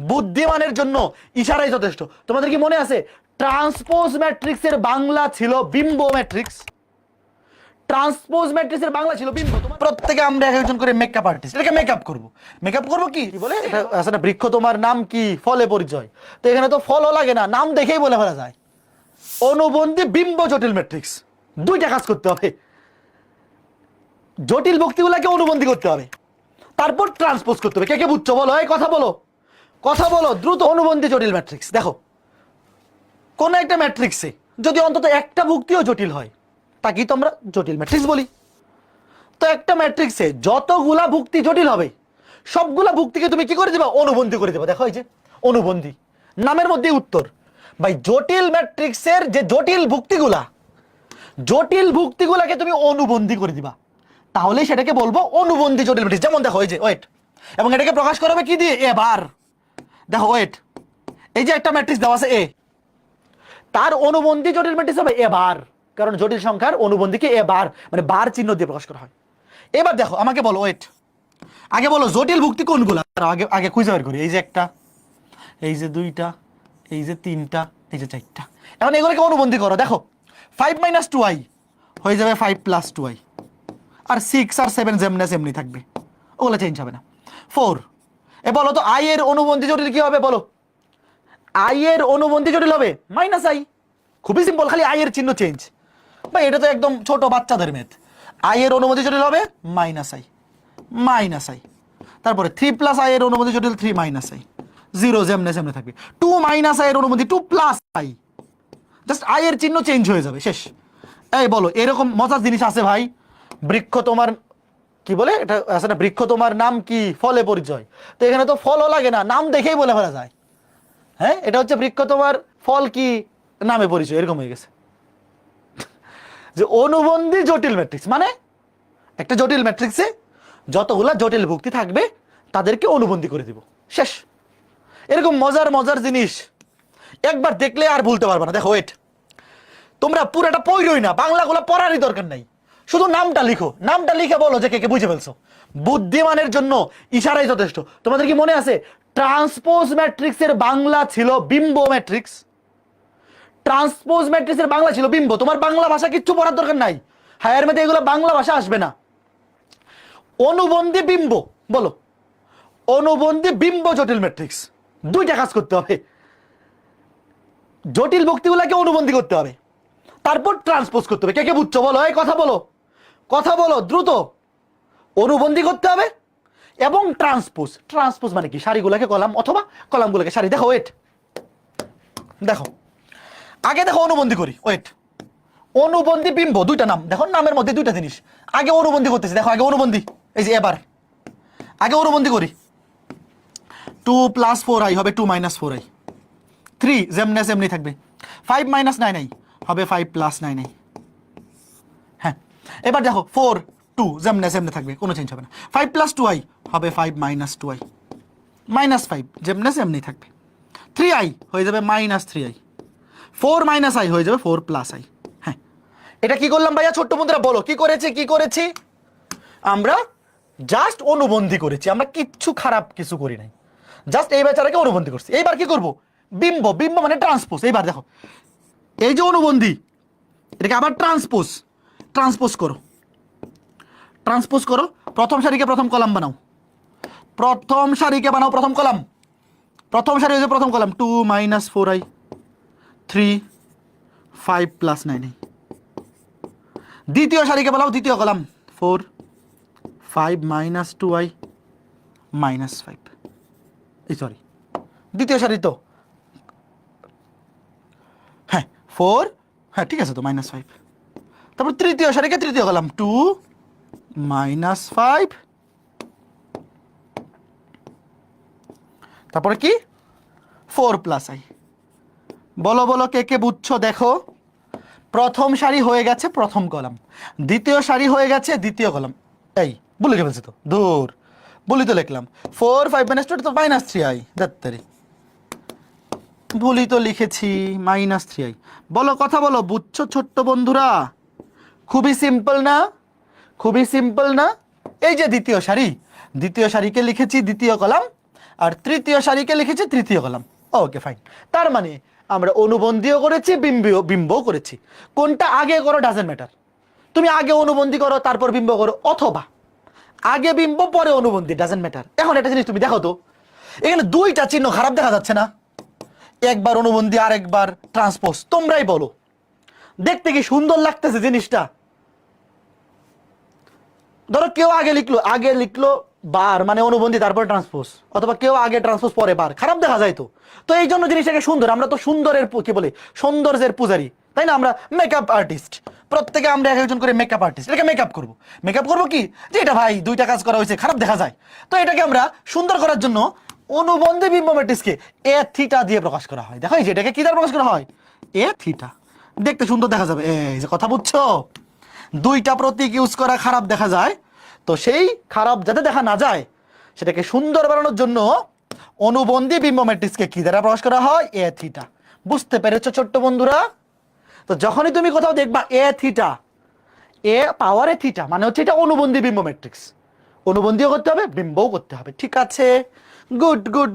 বুদ্ধিমানের জন্য ইশারাই যথেষ্ট। তোমাদের কি মনে আছে? ট্রান্সপোজ ম্যাট্রিক্সের বাংলা ছিল বিম্ব ম্যাট্রিক্স। ট্রান্সপোজ ম্যাট্রিক্সের বাংলা ছিল বিম্ব। তোমার প্রত্যেকে আমরা এক একজন করে মেকআপ আর্টিস্ট এটাকে মেকআপ করব। মেকআপ করব কি? বলে? এটা বৃক্ষ তোমার নাম কি? ফলে পরিচয়। তো এখানে তো ফলও লাগে না নাম দেখেই বলে ফেলা যায়। অনুবন্ধী বিম্ব জটিল ম্যাট্রিক্স। দুইটা কাজ করতে হবে। জটিল ভক্তিগুলাকে অনুবন্ধী করতে হবে। তারপর ট্রান্সপোজ করতে হবে। কে কে বুঝছ? বলো এই কথা বলো। কথা বলো, দ্রুত অনুবন্ধী জটিল ম্যাট্রিক্স, দেখো। কোন একটা ম্যাট্রিক্সে যদি অন্তত একটা ভুক্তিও জটিল হয়, তাকেই তো আমরা জটিল ম্যাট্রিক্স বলি। তো একটা ম্যাট্রিক্সে যতগুলা ভুক্তি জটিল হবে, সবগুলা ভুক্তিকে তুমি কি করে দেবা? অনুবন্ধী করে দেবা। দেখো এই যে, অনুবন্ধী। নামের মধ্যে উত্তর। ভাই, জটিল ম্যাট্রিক্সের যে জটিল ভুক্তিগুলা, জটিল ভুক্তিগুলাকে তুমি অনুবন্ধী করে দিবা। তাহলে সেটাকে বলব অনুবন্ধী জটিল ম্যাট্রিক্স। যেমন দেখো এই যে ওয়েট এবং এটাকে প্রকাশ করা হবে কি দিয়ে? এবার। দেখো ওয়েট এই যে একটা ম্যাট্রিক্স দেওয়া আছে এ তার অনুবন্ধী জটিল ম্যাট্রিক্স হবে এবার কারণ জটিল সংখ্যার অনুবন্ধীকে এবার মানে বার চিহ্ন দিয়ে প্রকাশ করা হয়। এবার দেখো, আমাকে বলো ওয়েট আগে বলো, জটিল ভুক্তি কোনগুলো? আগে আগে খুঁজে বের করি। এই যে একটা, এই যে দুইটা, এই যে তিনটা, এই যে চারটা। এখন এগুলোকে অনুবন্ধী করো, দেখো। ফাইভ মাইনাস টু আই হয়ে যাবে ফাইভ প্লাস টু আই আর সিক্স আর সেভেন যেমনি সেমনি থাকবে। ওগুলো চেঞ্জ হবে না। ফোর এ বলো তো আই এর অনুবন্ধী জটিল কি হবে বলো? আই এর অনুবন্ধী জটিল হবে? মাইনাস আই খুবই সিম্পল খালি আই এর চিহ্ন চেঞ্জ ভাই, এটা তো একদম ছোট বাচ্চাদের মেথ আই এর অনুমতি জটিল হবে? মাইনাস আই মাইনাস আই তারপরে থ্রি প্লাস আই এর অনুমতি জটিল থ্রি মাইনাস আই জিরো যেমনে যেমনে থাকবে। টু মাইনাস আই এর অনুমতি two plus i just i এর চিহ্ন চেঞ্জ হয়ে যাবে, শেষ। এই বলো, এরকম মজার জিনিস আছে ভাই? বৃক্ষ তোমার কি বলে? এটা না, বৃক্ষ তোমার নাম কি? ফলে পরিচয়। তো এখানে তো ফলও লাগে না, নাম দেখেই বলে ফেলা যায়। হ্যাঁ? এটা হচ্ছে বৃক্ষ তোমার ফল কি? নামে পরিচয়, এরকম হয়ে গেছে। যে অনুবন্ধী জটিল ম্যাট্রিক্স মানে? একটা জটিল ম্যাট্রিক্সে যতগুলা জটিল ভুক্তি থাকবে, তাদেরকে অনুবন্ধী করে দিব। শেষ। এরকম মজার মজার জিনিস। একবার দেখলে আর ভুলতে পারবে না। দেখো ওয়েট তোমরা পুরোটা পড়ই না, বাংলাগুলো পড়ারই দরকার নাই। শুধু নামটা লিখো, নামটা লিখে বলো যে কে কে বুঝে ফেলছো। বুদ্ধিমানের জন্য ইশারাই যথেষ্ট। তোমাদের কি মনে আছে? ট্রান্সপোজ ম্যাট্রিক্সের বাংলা ছিল বিম্ব ম্যাট্রিক্স। ট্রান্সপোজ ম্যাট্রিক্সের বাংলা ছিল বিম্ব। তোমার বাংলা ভাষা কিচ্ছু পড়ার দরকার নাই। হায়ার মেতে এগুলো বাংলা ভাষা আসবে না। অনুবন্ধী বিম্ব, বলো। অনুবন্ধী বিম্ব জটিল ম্যাট্রিক্স। দুইটা কাজ করতে হবে। জটিল ভক্তিগুলোকে অনুবন্ধী করতে হবে। তারপর ট্রান্সপোজ করতে হবে। কে কে বুঝছ? বলো, এই কথা বলো। কথা বলো, দ্রুত। অনুবন্ধী করতে হবে এবং ট্রান্সপোজ ট্রান্সপোজ মানে কি? সারিগুলোকে কলাম অথবা কলামগুলোকে। শাড়ি, দেখো ওয়েট দেখো। আগে দেখো, অনুবন্ধী করি। ওয়েট অনুবন্ধী বিম্ব, দুইটা নাম। দেখো, নামের মধ্যে দুইটা জিনিস। আগে অনুবন্ধী করতেছি। দেখো, আগে অনুবন্ধী। এই যে, এবার। আগে অনুবন্ধী করি। টু প্লাস ফোর আই হবে two minus four i three যেমনি সেমনি থাকবে। ফাইভ মাইনাস নাইন আই হবে ফাইভ প্লাস নাইন আই এবার দেখো ফোর টু যেমনে, সেমনে থাকবে, কোনো চেঞ্জ হবে না। ফাইভ প্লাস টু আই হবে five minus two i minus five যেমনে সেমনি থাকবে। থ্রি আই হয়ে যাবে minus three i four minus i হয়ে যাবে ফোর প্লাস আই হ্যাঁ। এটা কি করলাম ভাইয়া? ছোট্ট বন্ধুরা, বলো, কি করেছি কি করেছি? আমরা জাস্ট অনুবন্ধী করেছি। আমরা কিচ্ছু খারাপ কিছু করি নাই। জাস্ট এই বেচারাকে অনুবন্ধী করছি। এইবার কি করব? বিম্ব বিম্ব মানে ট্রান্সপোজ এইবার দেখো, এই যে অনুবন্ধী, এটাকে আবার ট্রান্সপোজ ট্রান্সপোজ করো। ট্রান্সপোজ করো। প্রথম সারিকে প্রথম কলাম বানাও। প্রথম সারিকে বানাও প্রথম কলাম। প্রথম সারি হচ্ছে প্রথম column. Two minus four i three five plus nine i দ্বিতীয় সারিকে বলাও দ্বিতীয় column. Four five minus two i minus five এই সরি দ্বিতীয় সারি তো। হ্যাঁ ফোর হ্যাঁ ঠিক আছে তো মাইনাস ফাইভ তারপর তৃতীয় সারিকে তৃতীয় কলাম টু মাইনাস ফাইভ তারপরে কি? ফোর প্লাস আই বলো বলো, কে কে বুঝছ? দেখো। প্রথম সারি হয়ে গেছে, প্রথম কলাম। দ্বিতীয় সারি হয়ে গেছে, দ্বিতীয় কলাম। এই, বলে ফেলছি তো। দূর। বলি তো লিখলাম। ফোর ফাইভ মাইনাস টু তো মাইনাস থ্রি আই যাত্তারি ভুলই তো লিখেছি মাইনাস থ্রি আই বলো, কথা বলো, বুঝছ ছোট্ট বন্ধুরা? খুবই সিম্পল না? খুবই সিম্পল না? এই যে দ্বিতীয় সারি, দ্বিতীয় সারিকে লিখেছি দ্বিতীয় কলাম, আর তৃতীয় সারিকে লিখেছি তৃতীয় কলাম। ওকে ফাইন তার মানে আমরা অনুবন্ধীও করেছি বিম্বীয় বিম্বও করেছি। কোনটা আগে করো ডাজেন্ট ম্যাটার তুমি আগে অনুবন্ধী করো, তারপর বিম্ব করো, অথবা আগে বিম্ব, পরে অনুবন্ধী ডাজেন্ট ম্যাটার এখন একটা জিনিস তুমি দেখো তো, এখানে দুইটা চিহ্ন খারাপ দেখা যাচ্ছে না। একবার অনুবন্ধী আর একবার ট্রান্সপোজ তোমরাই বলো। দেখতে কি সুন্দর লাগতেছে জিনিসটা? ধরো কেউ আগে লিখলো আগে লিখলো বার মানে অনুবন্ধী, তারপর ট্রান্সপোজ অথবা কেউ আগে ট্রান্সপোজ পরে বার, খারাপ দেখা যায় তো। তো এই জন্য জিনিসটাকে সুন্দর, আমরা তো সুন্দরের কি বলে, সৌন্দর্যের পূজারি, তাই না? আমরা মেকআপ আর্টিস্ট প্রত্যেকে আমরা এক একজন করে মেকআপ আর্টিস্ট এটাকে মেকআপ করব। মেকআপ করব কি? যে এটা ভাই, দুইটা কাজ করা হয়েছে, খারাপ দেখা যায়। তো এটাকে আমরা সুন্দর করার জন্য অনুবন্ধী বিম্বোমেট্রিক্সকে এ থিটা দিয়ে প্রকাশ করা হয়। দেখো এটাকে কি দ্বারা প্রকাশ করা হয়? এ থিটা দেখতে সুন্দর দেখা যাবে। এই যে কথা বুঝছ? দুইটা প্রতীক ইউজ করা খারাপ দেখা যায়। তো সেই খারাপ যাতে দেখা না যায়, সেটাকে সুন্দর বানানোর জন্য অনুবন্ধী বিম্ব ম্যাট্রিক্সকে কি দ্বারা প্রকাশ করা হয়? এ থিটা বুঝতে পেরেছ ছোট্ট বন্ধুরা? তো যখনই তুমি কোথাও দেখবা এ থিটা এ পাওয়ার এ থিটা মানে হচ্ছে এটা অনুবন্ধী বিম্ব ম্যাট্রিক্স অনুবন্ধীও করতে হবে বিম্বও করতে হবে। ঠিক আছে? Good good